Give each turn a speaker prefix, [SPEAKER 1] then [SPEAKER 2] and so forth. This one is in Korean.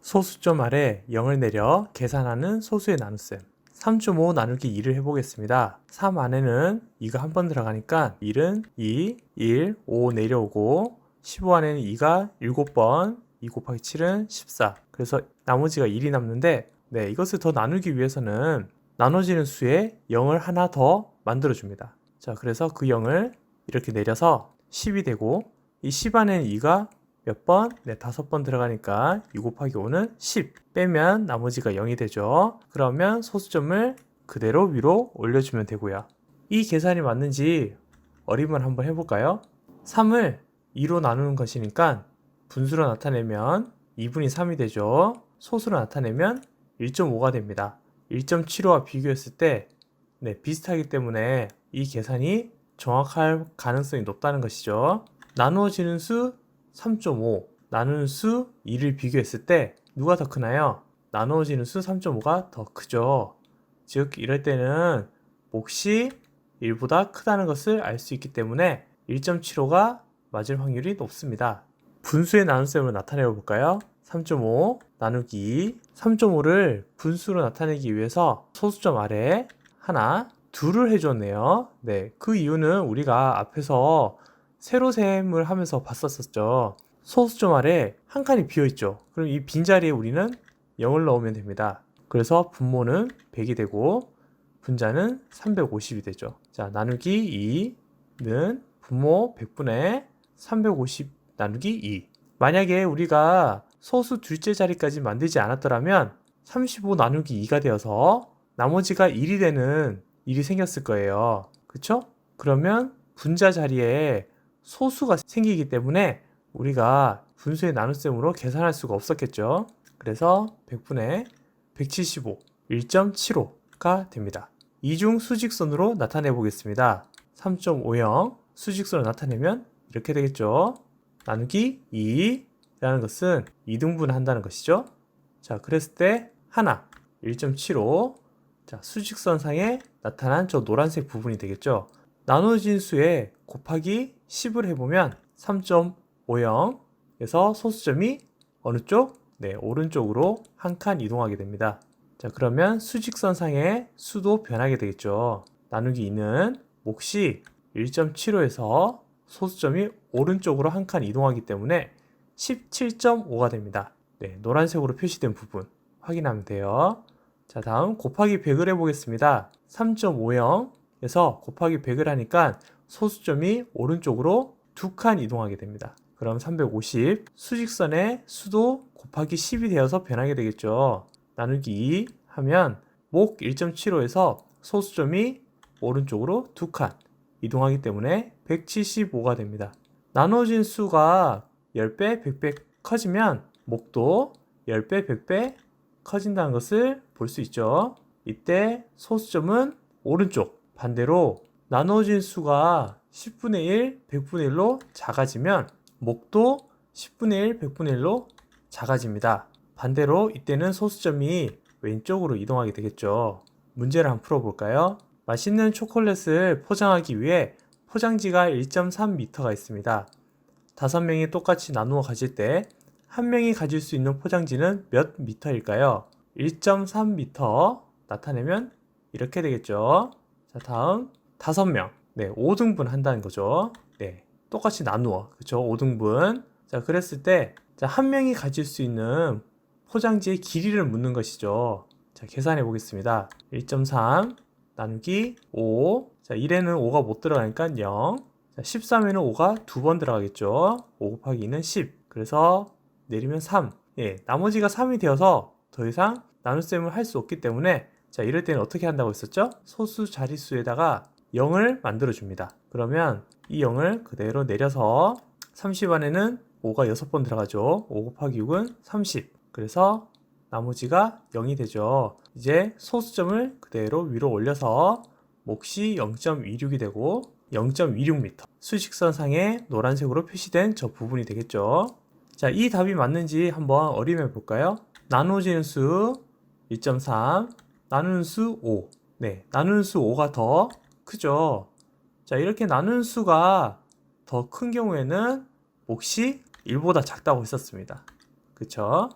[SPEAKER 1] 소수점 아래 0을 내려 계산하는 소수의 나눗셈 3.5 나누기 2를 해보겠습니다. 3 안에는 2가 한 번 들어가니까 1은 2, 1, 5 내려오고 15 안에는 2가 7번, 2 곱하기 7은 14. 그래서 나머지가 1이 남는데 네, 이것을 더 나누기 위해서는 나눠지는 수에 0을 하나 더 만들어 줍니다. 자, 그래서 그 0을 이렇게 내려서 10이 되고 이 10 안에는 2가 몇 번? 네, 다섯 번 들어가니까 2 곱하기 5는 10. 빼면 나머지가 0이 되죠. 그러면 소수점을 그대로 위로 올려주면 되고요. 이 계산이 맞는지 어림을 한번 해볼까요? 3을 2로 나누는 것이니까 분수로 나타내면 2분이 3이 되죠. 소수로 나타내면 1.5가 됩니다. 1.75와 비교했을 때 네, 비슷하기 때문에 이 계산이 정확할 가능성이 높다는 것이죠. 나누어지는 수 3.5 나누는 수 2를 비교했을 때 누가 더 크나요? 나누어지는 수 3.5가 더 크죠. 즉 이럴 때는 몫이 1보다 크다는 것을 알 수 있기 때문에 1.75가 맞을 확률이 높습니다. 분수의 나눗셈으로 나타내 볼까요? 3.5 나누기 3.5를 분수로 나타내기 위해서 소수점 아래 하나 둘을 해줬네요. 네, 그 이유는 우리가 앞에서 세로셈을 하면서 봤었었죠. 소수점 아래 한 칸이 비어 있죠. 그럼 이 빈자리에 우리는 0을 넣으면 됩니다. 그래서 분모는 100이 되고 분자는 350이 되죠. 자, 나누기 2는 분모 100분의 350 나누기 2. 만약에 우리가 소수 둘째 자리까지 만들지 않았더라면 35 나누기 2가 되어서 나머지가 1이 되는 일이 생겼을 거예요. 그쵸? 그러면 분자 자리에 소수가 생기기 때문에 우리가 분수의 나눗셈으로 계산할 수가 없었겠죠. 그래서 100분의 175, 1.75가 됩니다. 이중 수직선으로 나타내 보겠습니다. 3.50 수직선으로 나타내면 이렇게 되겠죠. 나누기 2라는 것은 이등분 한다는 것이죠. 자, 그랬을 때 하나 1.75 자, 수직선 상에 나타난 저 노란색 부분이 되겠죠. 나눠진 수에 곱하기 10을 해보면 3.50에서 소수점이 어느 쪽? 네, 오른쪽으로 한 칸 이동하게 됩니다. 자, 그러면 수직선 상의 수도 변하게 되겠죠. 나누기 2는 몫이 1.75에서 소수점이 오른쪽으로 한 칸 이동하기 때문에 17.5가 됩니다. 네, 노란색으로 표시된 부분 확인하면 돼요. 자, 다음 곱하기 100을 해보겠습니다. 3.50에서 곱하기 100을 하니까 소수점이 오른쪽으로 두 칸 이동하게 됩니다. 그럼 350 수직선의 수도 곱하기 10이 되어서 변하게 되겠죠. 나누기 2 하면 목 1.75에서 소수점이 오른쪽으로 두 칸 이동하기 때문에 175가 됩니다. 나눠진 수가 10배, 100배 커지면 목도 10배, 100배 커진다는 것을 볼 수 있죠. 이때 소수점은 오른쪽, 반대로 나눠진 수가 10분의 1, 100분의 1로 작아지면 목도 10분의 1, 100분의 1로 작아집니다. 반대로 이때는 소수점이 왼쪽으로 이동하게 되겠죠. 문제를 한번 풀어볼까요? 맛있는 초콜릿을 포장하기 위해 포장지가 1.3m가 있습니다. 다섯 명이 똑같이 나누어 가질 때한 명이 가질 수 있는 포장지는 몇 미터일까요? 1.3m 나타내면 이렇게 되겠죠. 자, 다음 다섯 명. 네, 5등분 한다는 거죠. 네. 똑같이 나누어. 그렇죠? 5등분. 자, 그랬을 때 자, 한 명이 가질 수 있는 포장지의 길이를 묻는 것이죠. 자, 계산해 보겠습니다. 1.3 나누기 5. 자, 1에는 5가 못 들어가니까 0. 자, 13에는 5가 두 번 들어가겠죠. 5 곱하기 2는 10. 그래서 내리면 3. 예, 나머지가 3이 되어서 더 이상 나눗셈을 할 수 없기 때문에 자, 이럴 때는 어떻게 한다고 했었죠? 소수 자릿수에다가 0을 만들어 줍니다. 그러면 이 0을 그대로 내려서 30 안에는 5가 6번 들어가죠. 5 곱하기 6은 30. 그래서 나머지가 0이 되죠. 이제 소수점을 그대로 위로 올려서 몫이 0.26이 되고 0.26m. 수직선 상에 노란색으로 표시된 저 부분이 되겠죠. 자, 이 답이 맞는지 한번 어림해 볼까요? 나누어지는 수 1.3, 나누는 수 5. 네, 나누는 수 5가 더 크죠. 자, 이렇게 나누는 수가 더 큰 경우에는 몫이 1보다 작다고 했었습니다. 그쵸?